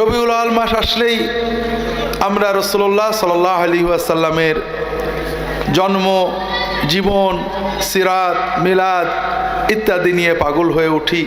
রবিউল আল মাস আসলেই আমরা রসুল্লাহ সাল্লাহ আলী আসাল্লামের জন্ম, জীবন, সিরাত, মিলাদ ইত্যাদি নিয়ে পাগল হয়ে উঠি।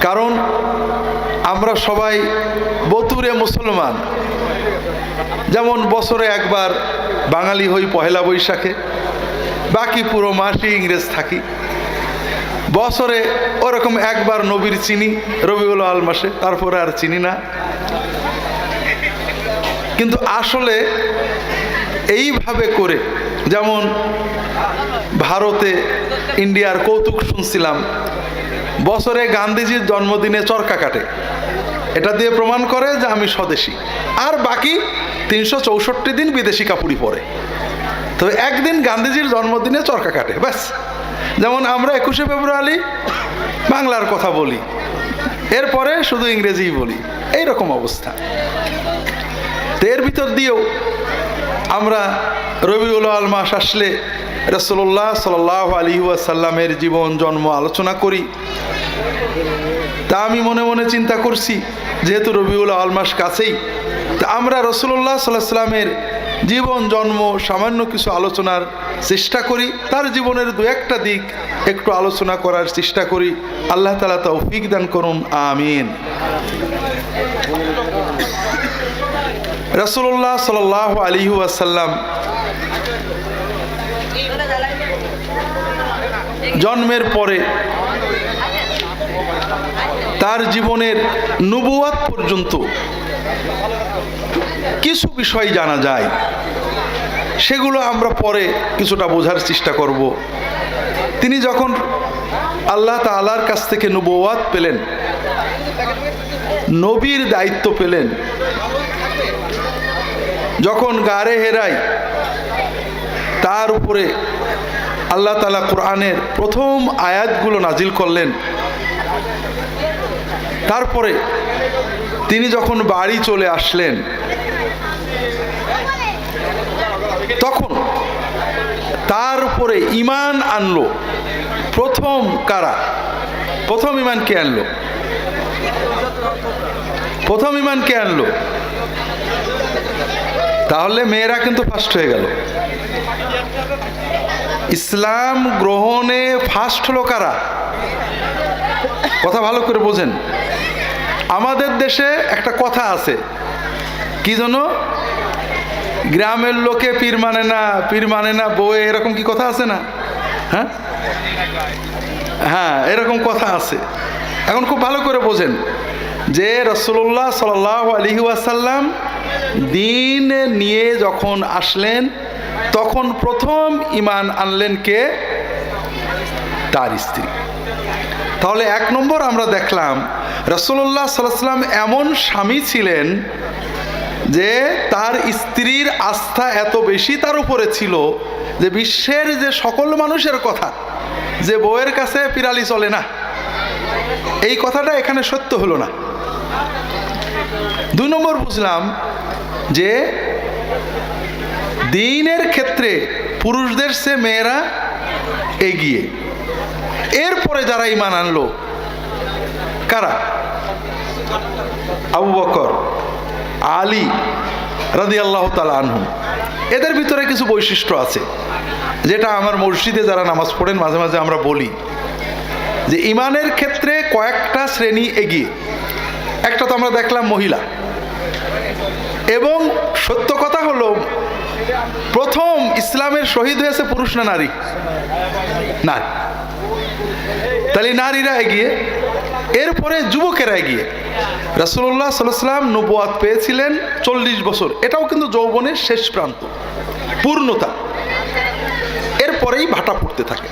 কারণ আমরা সবাই বতুরে মুসলমান। যেমন বছরে একবার বাঙালি হই পহেলা বৈশাখে, বাকি পুরো মাসই ইংরেজ থাকি। বছরে ওরকম একবার নবীর চিনি, রবিউল আল মাসে, তারপরে আর চিনি না। কিন্তু আসলে এইভাবে করে, যেমন ভারতে ইন্ডিয়ার কৌতুক শুনছিলাম, বছরে গান্ধীজির জন্মদিনে চরকা কাটে। এটা দিয়ে প্রমাণ করে যে আমি স্বদেশী। আর বাকি তিনশো চৌষট্টি দিন বিদেশি কাপড়ই পরে। তবে একদিন গান্ধীজির জন্মদিনে চরকা কাটে, ব্যাস। যেমন আমরা একুশে ফেব্রুয়ারি বাংলার কথা বলি, এরপরে শুধু ইংরেজিই বলি এই রকম অবস্থা। তো এর ভিতর দিয়েও আমরা রবিউল আল মাস আসলে রসল্লাহ সাল আলী সাল্লামের জীবন, জন্ম আলোচনা করি। তা আমি মনে মনে চিন্তা করছি, যেহেতু রবিউল আল মাস কাছেই, তা আমরা রসুল্লাহ সাল্লাহ সাল্লামের জীবন, জন্ম, সামান্য কিছু আলোচনার চেষ্টা করি। তার জীবনের দু একটা দিক একটু আলোচনা করার চেষ্টা করি। আল্লাহ তালা তৌফিক দান করুন, আমিন। রসুল্লাহ সাল আলী আসাল্লাম জন্মের পরে তার জীবনের নবুয়াত পর্যন্ত কিছু বিষয় জানা যায়। সেগুলো আমরা পরে কিছুটা বোঝার চেষ্টা করব। তিনি যখন আল্লাহ তালার কাছ থেকে নবুয়াত পেলেন, নবীর দায়িত্ব পেলেন, যখন গারে হেরাই তার উপরে আল্লাহ তালা কোরআনের প্রথম আয়াতগুলো নাজিল করলেন। তারপরে তিনি যখন বাড়ি চলে আসলেন তখন তার উপরে ইমান আনলো। প্রথম কারা? প্রথম ইমান কে আনলো? প্রথম ইমান কে আনলো? তাহলে মেয়েরা কিন্তু ফার্স্ট হয়ে গেল। ইসলাম গ্রহণে ফার্স্ট হলো কারা? কথা ভালো করে বোঝেন। আমাদের দেশে একটা কথা আছে। কি জন্য গ্রামের লোকে পীর মানে না, পীর মানে না, বউয়ে এরকম কি কথা আছে না? হ্যাঁ? হ্যাঁ এরকম কথা আছে। এখন খুব ভালো করে বোঝেন যে রসুল্লাহ সাল আলহি আসাল্লাম দিন নিয়ে যখন আসলেন, তখন প্রথম ইমান আনলেন কে? তার স্ত্রী। তাহলে এক নম্বর আমরা দেখলাম রসুল্লাহ সাল্লাম এমন স্বামী ছিলেন যে তার স্ত্রীর আস্থা এত বেশি তার উপরে ছিল যে বিশ্বের যে সকল মানুষের কথা, যে বউয়ের কাছে পিরালি চলে না। এই কথাটা এখানে সত্য হলো না। দুই নম্বর বুঝলাম যে দিনের ক্ষেত্রে পুরুষদের সে মেয়েরা এগিয়ে। এরপরে যারা ইমান আনলো, কারা? আবু বকর। আলী রাদি আল্লাহ তালা আনহু। এদের ভিতরে কিছু বৈশিষ্ট্য আছে। যেটা আমার মসজিদে যারা নামাজ পড়েন, মাঝে মাঝে আমরা বলি যে ইমানের ক্ষেত্রে কয়েকটা শ্রেণি এগিয়ে। একটা তো আমরা দেখলাম মহিলা। এবং সত্য কথা হলো, প্রথম ইসলামের শহীদ হয়েছে পুরুষ না নারী? নারী। তাহলে নারীরা এগিয়ে, এরপরে যুবকেরা এগিয়ে। রাসুল্লাহ সাল্লাম নবুয়াত পেয়েছিলেন চল্লিশ বছর। এটাও কিন্তু যৌবনের শেষ প্রান্ত, পূর্ণতা। এরপরেই ভাটা পড়তে থাকে।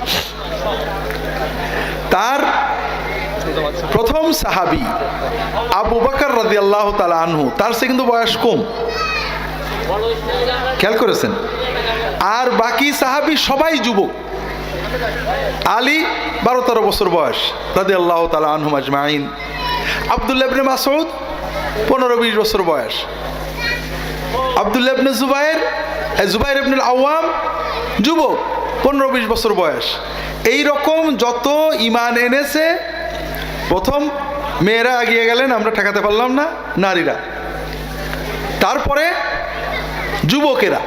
তার প্রথম সাহাবি আবু বাকর রাজি আল্লাহ তালা আনহু, তার সে কিন্তু বয়স কম। খেয়াল করেছেন? আর বাকি সাহাবি সবাই যুবক। আলী বারো তেরো বছর বয়স রাজি আল্লাহ তালা আনহুম আজমাইন। আবদুল্লাহ ইবনে মাসউদ পনেরো বিশ বছর বয়স। আবদুল্লাহ ইবনে জুবাইর জুবাইর ইবনুল আওয়াম যুবক পনেরো বিশ বছর বয়স। এই রকম যত ইমান এনেছে, প্রথম মেয়েরা এগিয়ে গেলেন, আমরা ঠেকাতে পারলাম না, নারীরা। তারপরে যুবকেরা,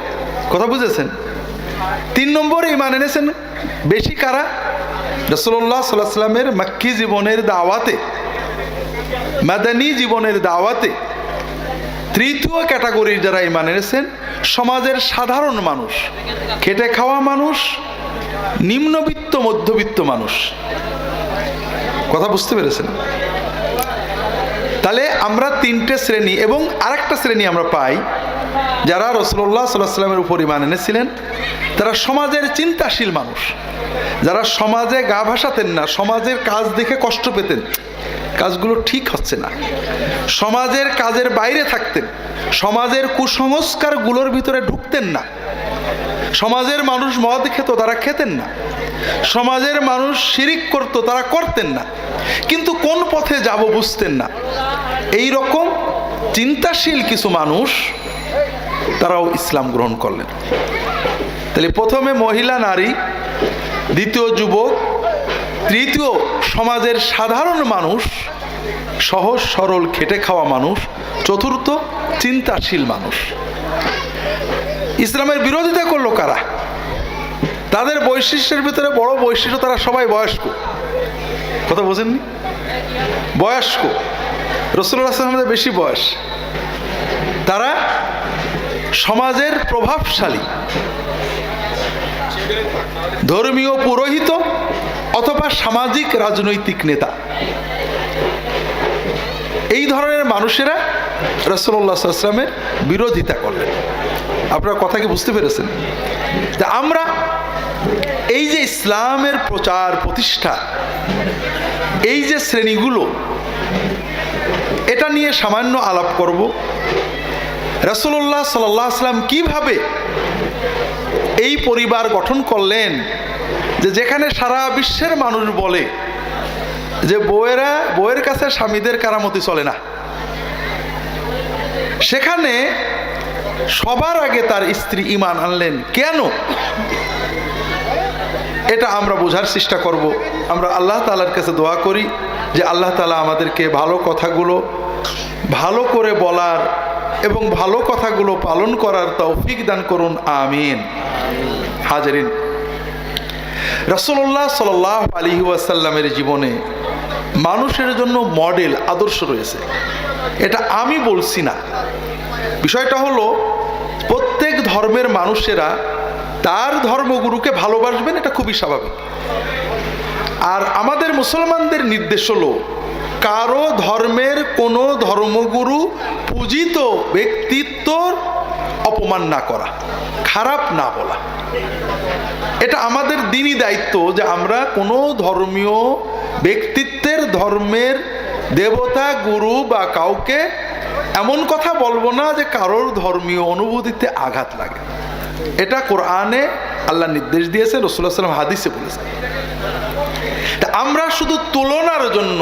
কথা বুঝেছেন? তিন নম্বর ইমান এনেছেন। বেশি কারা? রসল্লাহ সাল্লাহ সাল্লামের মাক্কি জীবনের দাওয়াতে, মাদানী জীবনের দাওয়াতে তৃতীয় ক্যাটাগরির যারা ইমান এনেছেন, সমাজের সাধারণ মানুষ, খেটে খাওয়া মানুষ, নিম্নবিত্ত, মধ্যবিত্ত মানুষ। কথা বুঝতে পেরেছেন? তাহলে আমরা তিনটে শ্রেণি এবং আরেকটা শ্রেণি আমরা পাই। যারা রসল্লাহ সাল্লাহ সাল্লামের উপর ইমান এনেছিলেন, তারা সমাজের চিন্তাশীল মানুষ। যারা সমাজে গা ভাসাতেন না, সমাজের কাজ দেখে কষ্ট পেতেন, কাজগুলো ঠিক হচ্ছে না। সমাজের কাজের বাইরে থাকতেন, সমাজের কুসংস্কারগুলোর ভিতরে ঢুকতেন না। সমাজের মানুষ মদ খেত, তারা খেতেন না। সমাজের মানুষ শিরিক করত, তারা করতেন না। কিন্তু কোন পথে যাব বুঝতেন না। এই রকম চিন্তাশীল কিছু মানুষ তারাও ইসলাম গ্রহণ করলেন। তাহলে প্রথমে মহিলা, নারী, দ্বিতীয় যুবক, তৃতীয় সমাজের সাধারণ মানুষ, সহজ, সরল, খেটে খাওয়া মানুষ, চতুর্থ চিন্তাশীল মানুষ। ইসলামের বিরোধিতা করল কারা? তাদের বৈশিষ্ট্যের ভিতরে বড় বৈশিষ্ট্য তারা সবাই বয়স্ক। কথা বোঝেননি? বয়স্ক। রসুল্লাহ আসলামের বেশি বয়স। তারা সমাজের প্রভাবশালী। ধর্মীয় পুরোহিত অথবা সামাজিক রাজনৈতিক নেতা। এই ধরনের মানুষেরা রসল্লা বিরোধিতা করলেন। আপনারা কথা কি বুঝতে পেরেছেন? যে আমরা এই যে ইসলামের প্রচার প্রতিষ্ঠা, এই যে শ্রেণীগুলো, এটা নিয়ে সামান্য আলাপ করব। রসল্লাহ সাল্লাহ আসলাম কীভাবে এই পরিবার গঠন করলেন? যে যেখানে সারা বিশ্বের মানুষ বলে যে বউয়েরা, বউয়ের কাছে স্বামীদের কারামতি চলে না। সেখানে সবার আগে তার স্ত্রী ইমান আনলেন। কেন? এটা আমরা বোঝার চেষ্টা করব। আমরা আল্লাহ তালার কাছে দোয়া করি যে আল্লাহ তালা আমাদেরকে ভালো কথাগুলো ভালো করে বলার এবং ভালো কথাগুলো পালন করার তৌফিক দান করুন, আমিন। হাজারিন রসল্লাহ সাল আলী ওয়াসাল্লামের জীবনে মানুষের জন্য মডেল আদর্শ রয়েছে। এটা আমি বলছি না। বিষয়টা হলো, প্রত্যেক ধর্মের মানুষেরা তার ধর্মগুরুকে ভালোবাসবেন, এটা খুবই স্বাভাবিক। আর আমাদের মুসলমানদের নির্দেশ হলো কারও ধর্মের কোনো ধর্মগুরু পূজিত ব্যক্তিত্বর অপমান না করা, খারাপ না বলা। এটা আমাদের দিনই দায়িত্ব যে আমরা কোনো ধর্মীয় ব্যক্তিত্বের ধর্মের দেবতা, গুরু বা কাউকে এমন কথা বলব না যে কারোর ধর্মীয় অনুভূতিতে আঘাত লাগে। এটা কোরআনে আল্লাহ নির্দেশ দিয়েছে রসুল্লাহ সাল্লাম হাদিসে বলেছে আমরা শুধু তুলনার জন্য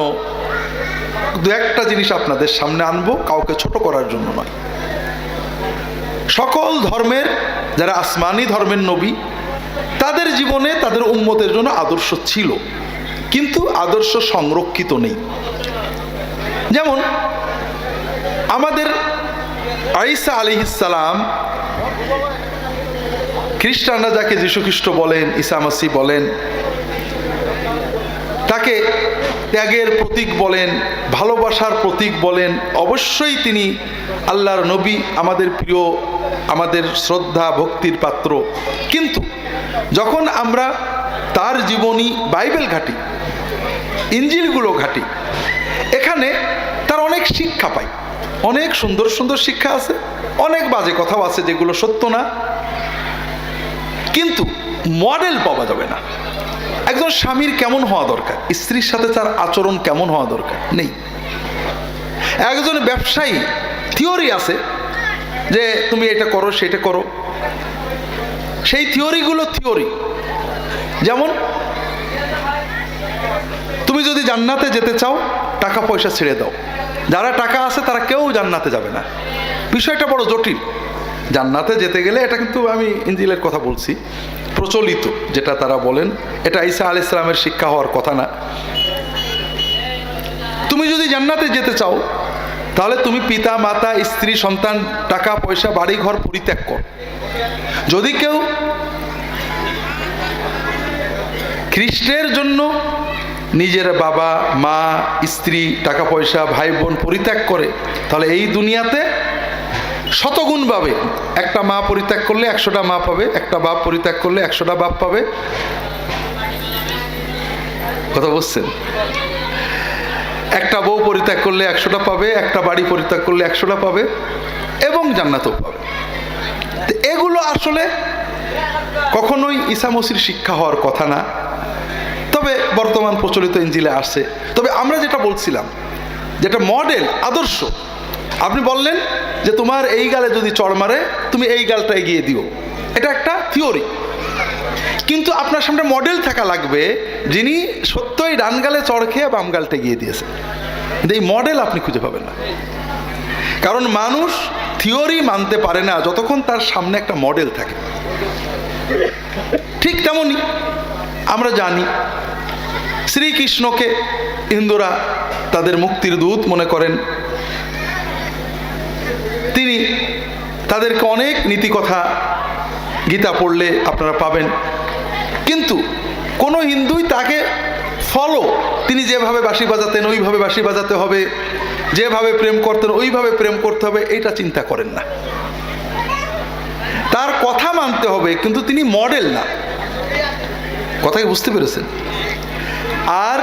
দু একটা জিনিস আপনাদের সামনে আনব, কাউকে ছোট করার জন্য নয়। সকল ধর্মের, যারা আসমানি ধর্মের নবী, তাদের জীবনে তাদের উন্মতের জন্য আদর্শ ছিল, কিন্তু আদর্শ সংরক্ষিত নেই। যেমন, আমাদের আইসা আলি ইসালাম খ্রিস্টানরা যাকে যীশু খ্রিস্ট বলেন ইসামাসি বলেন, তাকে ত্যাগের প্রতীক বলেন, ভালোবাসার প্রতীক বলেন, অবশ্যই তিনি আল্লাহর নবী, আমাদের প্রিয়, আমাদের শ্রদ্ধা, ভক্তির পাত্র। কিন্তু যখন আমরা তার জীবনী বাইবেল ঘাটি, ইঞ্জিলগুলো ঘাটি, এখানে তার অনেক শিক্ষা পাই। অনেক সুন্দর সুন্দর শিক্ষা আছে, অনেক বাজে কথাও আছে যেগুলো সত্য না। কিন্তু মডেল পাওয়া যাবে না। একজন স্বামীর কেমন হওয়া দরকার? স্ত্রীর সাথে তার আচরণ কেমন হওয়া দরকার? নেই। একজন ব্যবসায়ী থিওরি আছে যে তুমি এটা করো, সেটা করো। সেই থিওরিগুলো থিওরি যেমন, তুমি যদি জান্নাতে যেতে চাও, টাকা পয়সা ছেড়ে দাও। যারা টাকা আছে, তারা কেউ জান্নাতে যাবে না। বিষয়টা বড় জটিল। জান্নাতে যেতে গেলে এটা কিন্তু আমি ইঞ্জিলের কথা বলছি। প্রচলিত, যেটা তারা বলেন, এটা ঈসা আল ইসলামের শিক্ষা হওয়ার কথা না। তুমি যদি জান্নাতে যেতে চাও, তাহলে তুমি পিতা, মাতা, স্ত্রী, সন্তান, টাকা, পয়সা, বাড়ি, ঘর পরিত্যাগ কর। যদি কেউ খ্রিস্টের জন্য নিজের বাবা, মা, স্ত্রী, টাকা, পয়সা, ভাই, বোন পরিত্যাগ করে, তাহলে এই দুনিয়াতে শতগুণ পাবে একটা মা পরিত্যাগ করলে একশোটা মা পাবে, একটা বাপ পরিত্যাগ করলে একশোটা বাপ পাবে। কথা বুঝছেন? একটা বউ পরিত্যাগ করলে একশোটা পাবে, একটা বাড়ি পরিত্যাগ করলে একশোটা পাবে এবং জান্নাতও পাবে। এগুলো আসলে কখনোই ইসামসির শিক্ষা হওয়ার কথা না। তবে বর্তমান প্রচলিত ইঞ্জিলে আসছে তবে আমরা যেটা বলছিলাম, যেটা মডেল আদর্শ আপনি বললেন যে তোমার এই গালে যদি চড় মারে, তুমি এই গালটা এগিয়ে দিও। এটা একটা থিওরি কিন্তু আপনার সামনে মডেল থাকা লাগবে যিনি সত্যই ডান গালে চড় খেয়ে বাম গালটা এগিয়ে দিয়েছে। এই মডেল আপনি খুঁজে পাবেন না। কারণ মানুষ থিওরি মানতে পারে না যতক্ষণ তার সামনে একটা মডেল থাকে। ঠিক তেমনই আমরা জানি, শ্রীকৃষ্ণকে হিন্দুরা তাদের মুক্তির দূত মনে করেন তিনি তাদেরকে অনেক নীতিকথা গীতা পড়লে আপনারা পাবেন। কিন্তু কোনো হিন্দুই তাকে ফলো তিনি যেভাবে বাঁশি বাজাতেন, ওইভাবে বাঁশি বাজাতে হবে। যেভাবে প্রেম করতেন, ওইভাবে প্রেম করতে হবে, এটা চিন্তা করেন না। তার কথা মানতে হবে, কিন্তু তিনি মডেল না। কথাই বুঝতে পেরেছেন? আর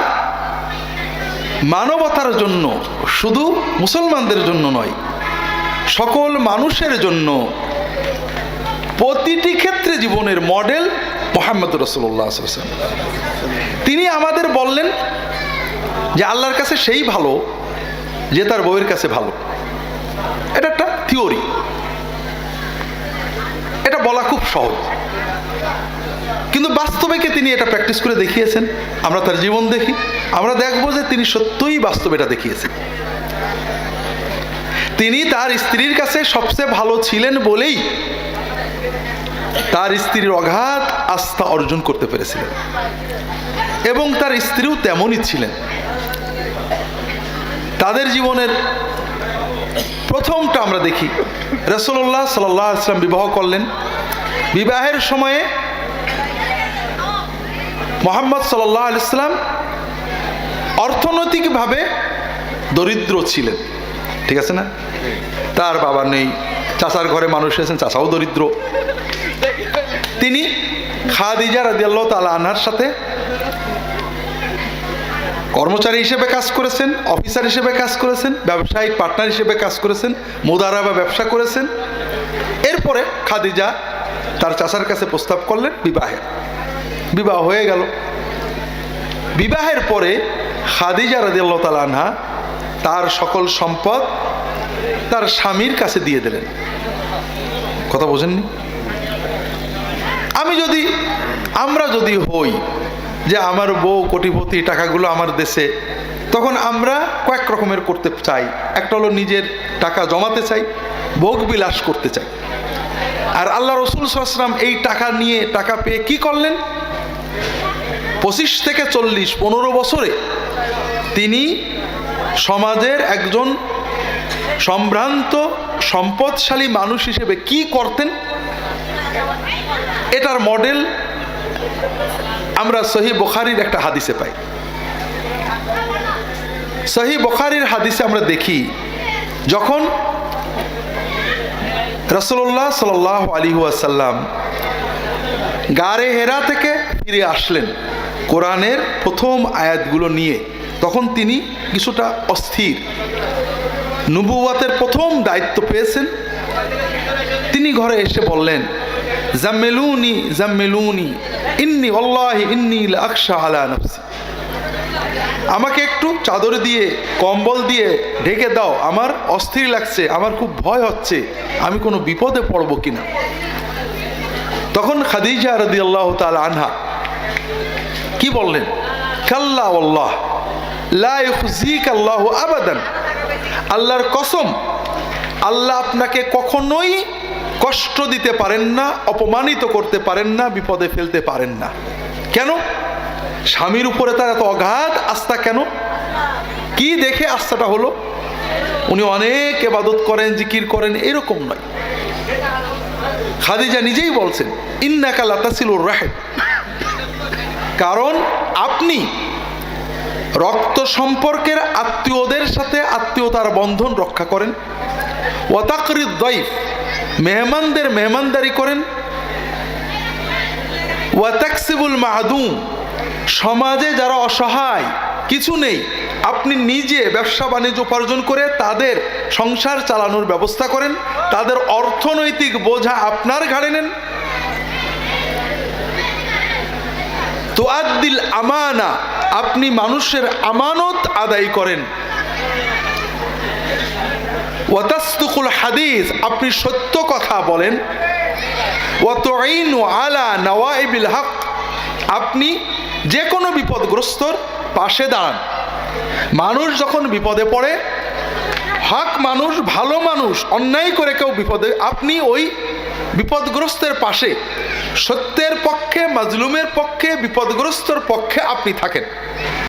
মানবতার জন্য, শুধু মুসলমানদের জন্য নয় সকল মানুষের জন্য প্রতিটি ক্ষেত্রে জীবনের মডেল মোহাম্মদ রসুল্লাহ তিনি আমাদের বললেন যে আল্লাহর কাছে সেই ভালো যে তার বউয়ের কাছে ভালো। এটা একটা থিওরি। এটা বলা খুব সহজ। কিন্তু বাস্তবে কে তিনি এটা প্র্যাকটিস করে দেখিয়েছেন? আমরা তার জীবন দেখি। আমরা দেখব যে তিনি সত্যই বাস্তবে এটা দেখিয়েছেন। তিনি তার স্ত্রীর কাছে সবচেয়ে ভালো ছিলেন বলেই তার স্ত্রীর অগাধ আস্থা অর্জন করতে পেরেছিলেন। এবং তার স্ত্রীও তেমনই ছিলেন। তাদের জীবনের প্রথমটা আমরা দেখি। রসল্লাহ সাল্লাহ আসলাম বিবাহ করলেন। বিবাহের সময়ে মোহাম্মদ সাল্লাহ আলাইসলাম অর্থনৈতিকভাবে দরিদ্র ছিলেন। ঠিক আছে না? তার বাবা নেই, চাচার ঘরে মানুষ এসেছেন, চাচাও দরিদ্র। তিনি খাদিজা রাদিয়াল্লাহ তালা আনহার সাথে কর্মচারী হিসেবে কাজ করেছেন, অফিসার হিসেবে কাজ করেছেন ব্যবসায়িক পার্টনার হিসেবে কাজ করেছেন, মুদারা বা ব্যবসা করেছেন। এরপরে খাদিজা তার চাচার কাছে প্রস্তাব করলেন বিবাহের বিবাহ হয়ে গেল। বিবাহের পরে খাদিজা রাদিয়াল্লাহ তালা আনহা তার সকল সম্পদ তার স্বামীর কাছে দিয়ে দিলেন। কথা বোঝেননি? আমি যদি, আমরা যদি হই যে আমার বউ কোটিপতি টাকাগুলো আমার দেশে, তখন আমরা কয়েক রকমের করতে চাই। একটা হলো নিজের টাকা জমাতে চাই, ভোগ বিলাস করতে চাই। আর আল্লাহ রসুল সাল্লাম এই টাকা নিয়ে টাকা পেয়ে কি করলেন? পঁচিশ থেকে চল্লিশ, পনেরো বছরে তিনি সমাজের একজন সম্ভ্রান্ত, সম্পদশালী মানুষ হিসেবে কি করতেন? এটার মডেল আমরা সহি বখারির একটা হাদিসে পাই। সহি বখারির হাদিসে আমরা দেখি, যখন রসল্লাহ সাল আলী আসাল্লাম গারে হেরা থেকে ফিরে আসলেন কোরআনের প্রথম আয়াতগুলো নিয়ে। তখন তিনি কিছুটা অস্থির। নবুয়াতের প্রথম দায়িত্ব পেয়েছেন। তিনি ঘরে এসে বললেন, জাম্মেলুনি জাম্মেলুনি, ইন্নি অল্লাহি ইন্নি আকশা আলা নফসি। আমাকে একটু চাদর দিয়ে, কম্বল দিয়ে ঢেকে দাও। আমার অস্থির লাগছে, আমার খুব ভয় হচ্ছে। আমি কোনো বিপদে পড়ব কিনা? তখন খাদিজা রদি আল্লাহ তাল আনহা কি বললেন, কাল্লা আল্লাহ আল্লাহ আবাদান। আল্লাহর কসম, আল্লাহ আপনাকে কখনোই কষ্ট দিতে পারেন না, অপমানিত করতে পারেন না, বিপদে ফেলতে পারেন না। কেন? স্বামীর উপরে তার এত অগাধ আস্থা কেন? কি দেখে আস্থাটা হলো? উনি অনেক এবাদত করেন, জিকির করেন, এরকম নয়। খাদিজা নিজেই বলছেন, ইন্নাকা লাতাসিলুর রাহেব। কারণ আপনি রক্ত সম্পর্কের আত্মীয়দের সাথে আত্মীয়তার বন্ধন রক্ষা করেন। ওয়াতাকরিদ দইফ, মেহমানদের মেহমানদারি করেন। ওয়াতাকসিবুল মাহাদুম, সমাজে যারা অসহায়, কিছু নেই, আপনি নিজে ব্যবসা বাণিজ্য উপার্জন করে তাদের সংসার চালানোর ব্যবস্থা করেন। তাদের অর্থনৈতিক বোঝা আপনার ঘাড়ে নেন। তোয়াদ্দিল আমানা আপনি মানুষের আমানত আদায় করেন। ওয়াতাস্তুকুল হাদিস, আপনি সত্য কথা বলেন। আলা হক, আপনি যে কোনো বিপদগ্রস্তর পাশে দাঁড়ান। মানুষ যখন বিপদে পড়ে, হক মানুষ, ভালো মানুষ, অন্যায় করে কেউ বিপদে, আপনি ওই বিপদগ্রস্তের পাশে সত্যের পক্ষে মাজলুমের পক্ষে বিপদগ্রস্তর পক্ষে আপনি থাকেন।